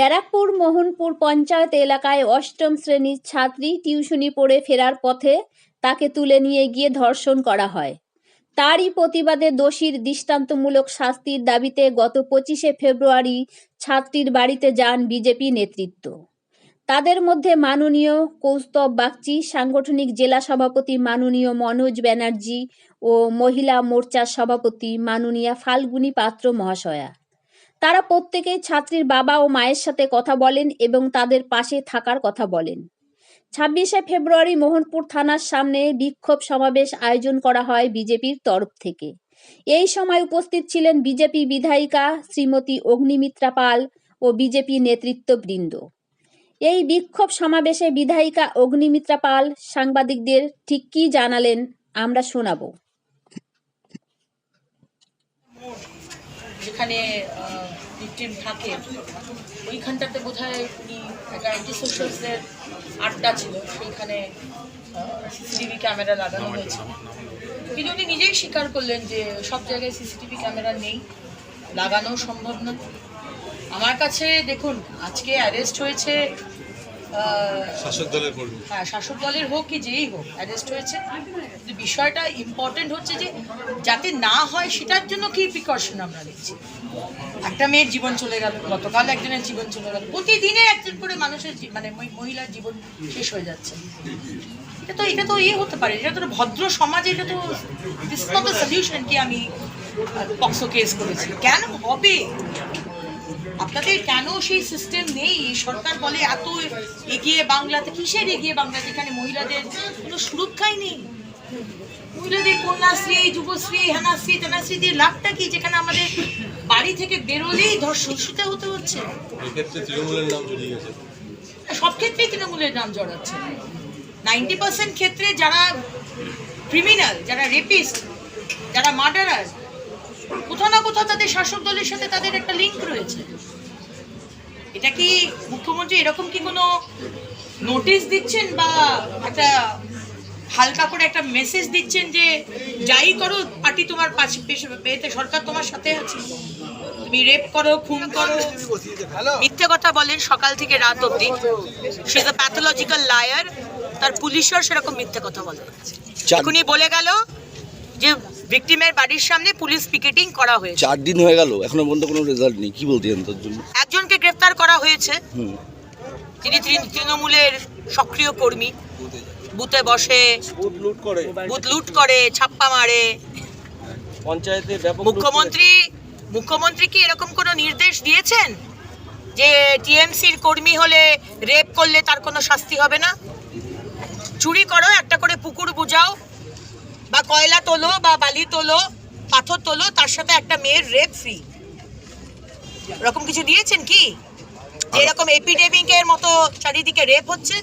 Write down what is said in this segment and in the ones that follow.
ব্যারাকপুর, মোহনপুর পঞ্চায়েত এলাকায় অষ্টম শ্রেণির ছাত্রী টিউশনি পড়ে ফেরার পথে তাকে তুলে নিয়ে গিয়ে ধর্ষণ করা হয়। তারই প্রতিবাদে দোষীর দৃষ্টান্তমূলক শাস্তির দাবিতে গত পঁচিশে ফেব্রুয়ারি ছাত্রীর বাড়িতে যান বিজেপি নেতৃত্ব। তাদের মধ্যে মাননীয় কৌস্তব বাগচি, সাংগঠনিক জেলা সভাপতি মাননীয় মনোজ ব্যানার্জি ও মহিলা মোর্চার সভাপতি মাননীয়া ফাল্গুনী পাত্র মহাশয়া। তারা প্রত্যেকেই ছাত্রীর বাবা ও মায়ের সাথে কথা বলেন এবং তাদের পাশে থাকার কথা বলেন। ছাব্বিশে ফেব্রুয়ারি মোহনপুর থানার সামনে বিক্ষোভ সমাবেশ আয়োজন করা হয় বিজেপির তরফ থেকে। এই সময় উপস্থিত ছিলেন বিজেপি বিধায়িকা শ্রীমতী অগ্নিমিত্রা পাল ও বিজেপি নেতৃত্ববৃন্দ। এই বিক্ষোভ সমাবেশে বিধায়িকা অগ্নিমিত্রা পাল সাংবাদিকদের ঠিক কী জানালেন আমরা শোনাবো। যেখানে ভিকটিম থাকে ওইখানটাতে বোধ হয় উনি একটা অ্যান্টি সোশ্যালসদের আড্ডা ছিল সেইখানে সিসিটিভি ক্যামেরা লাগানো হয়েছে। কিন্তু উনি নিজেই স্বীকার করলেন যে সব জায়গায় সিসিটিভি ক্যামেরা নেই লাগানো সম্ভব না। আমার কাছে দেখুন আজকে অ্যারেস্ট হয়েছে শাসক দলের হ্যাঁ শাসক দলের হোক কি যেই হোক অ্যারেস্ট হয়েছে। কিন্তু বিষয়টা ইম্পর্টেন্ট হচ্ছে যে, যাতে না হয় সেটার জন্য কি প্রিকশন আমরা নিচ্ছি? একটা মেয়ের জীবন চলে গেল, গতকাল একজনের জীবন চলে গেল প্রতিদিনে একজন করে মানুষের মানে মহিলার জীবন শেষ হয়ে যাচ্ছে। এটা তো এটা তো ইয়ে হতে পারে, এটা তো ভদ্র সমাজে এটা তো দিস নট দ্য সলিউশন কি আমি পক্সো কেস করেছি। কেন হবে? আপনাদের কেন সেই সিস্টেম নেই? সরকার বলে এত এগিয়ে বাংলাতে কিসের এগিয়ে বাংলা যেখানে মহিলাদের কোনো সুরক্ষাই নেই। মহিলাদের কন্যাশ্রী যুবশ্রী হেনাশ্রী তেনাশ্রী দিয়ে লাভটা কি? যেখানে আমাদের বাড়ি থেকে বেরোলেই ধর্ষণ শুতে হতে হচ্ছে। সব ক্ষেত্রেই তৃণমূলের নাম জড়াচ্ছে। নাইনটি পার্সেন্ট ক্ষেত্রে যারা ক্রিমিনাল যারা রেপিস্ট যারা মার্ডারার কোথাও না কোথাও তাদের শাসক দলের সাথে তাদের একটা লিঙ্ক রয়েছে। এটা কি মুখ্যমন্ত্রী এরকম কি কোনো নোটিশ দিচ্ছেন বা একটা হালকা করে একটা মেসেজ দিচ্ছেন যে যাই করো পার্টি তোমার পেতে সরকার তোমার সাথে আছে। তুমি রেপ করো খুন করো। মিথ্যে কথা বলেন সকাল থেকে রাত অবধি। সে ইজ প্যাথোলজিক্যাল লায়ার তার পুলিশও সেরকম মিথ্যে কথা বলে এখনই বলে গেল যে ভিকটিমের বাড়ির সামনে পুলিশ পিকেটিং করা হয়েছে। চার দিন হয়ে গেল এখনও পর্যন্ত কোনো রেজাল্ট নেই। কি বলতেন তার জন্য? একজনকে গ্রেফতার করা হয়েছে। হুম। তিনি তৃণ- তৃণমূলের সক্রিয় কর্মী। বুথে বসে লুট করে বুথ লুট করে ছাপ্পা মারে। পঞ্চায়েতে ব্যাপক মুখ্যমন্ত্রী মুখ্যমন্ত্রী কি এরকম কোনো নির্দেশ দিয়েছেন? যে টিএমসির কর্মী হলে রেপ করলে তার কোনো শাস্তি হবে না? চুরি করো একটা করে পুকুর বুঝাও। বা কয়লা তোলো বা বালি তোলো পাথর তোলো তার সাথে একটা মেয়ের রেপ ফ্রি এরকম কিছু দিয়েছেন কি? এরকম এপিডেমিকের মতো চারিদিকে রেপ হচ্ছে।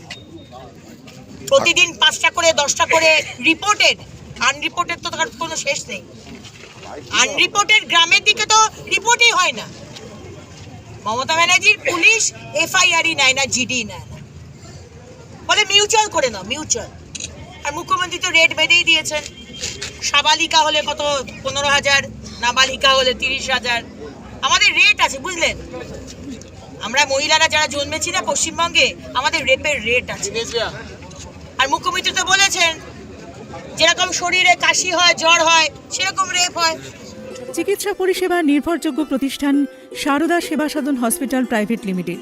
প্রতিদিন পাঁচটা করে দশটা করে রিপোর্টেড আনরিপোর্টেড তো তার কোনো শেষ নেই। আনরিপোর্টেড গ্রামের দিকে তো রিপোর্টই হয় না। মমতা ব্যানার্জির পুলিশ এফআইআরই নেয় না জিডি নেয় না। বলে মিউচুয়াল করে নাও মিউচুয়াল আর মুখ্যমন্ত্রী তো রেট বেঁধেই দিয়েছেন। সাবালিকা হলে কত? পনেরো হাজার নাবালিকা হলে তিরিশ হাজার। আমাদের রেট আছে বুঝলেন? আমরা মহিলারা যারা জন্মেছি না পশ্চিমবঙ্গে আমাদের রেপের রেট আছে। আর মুখ্যমন্ত্রী তো বলেছেন যেরকম শরীরে কাশি হয় জ্বর হয় সেরকম রেপ হয়। চিকিৎসা পরিষেবা নির্ভরযোগ্য প্রতিষ্ঠান Sarada Seva Sadan hospital private limited.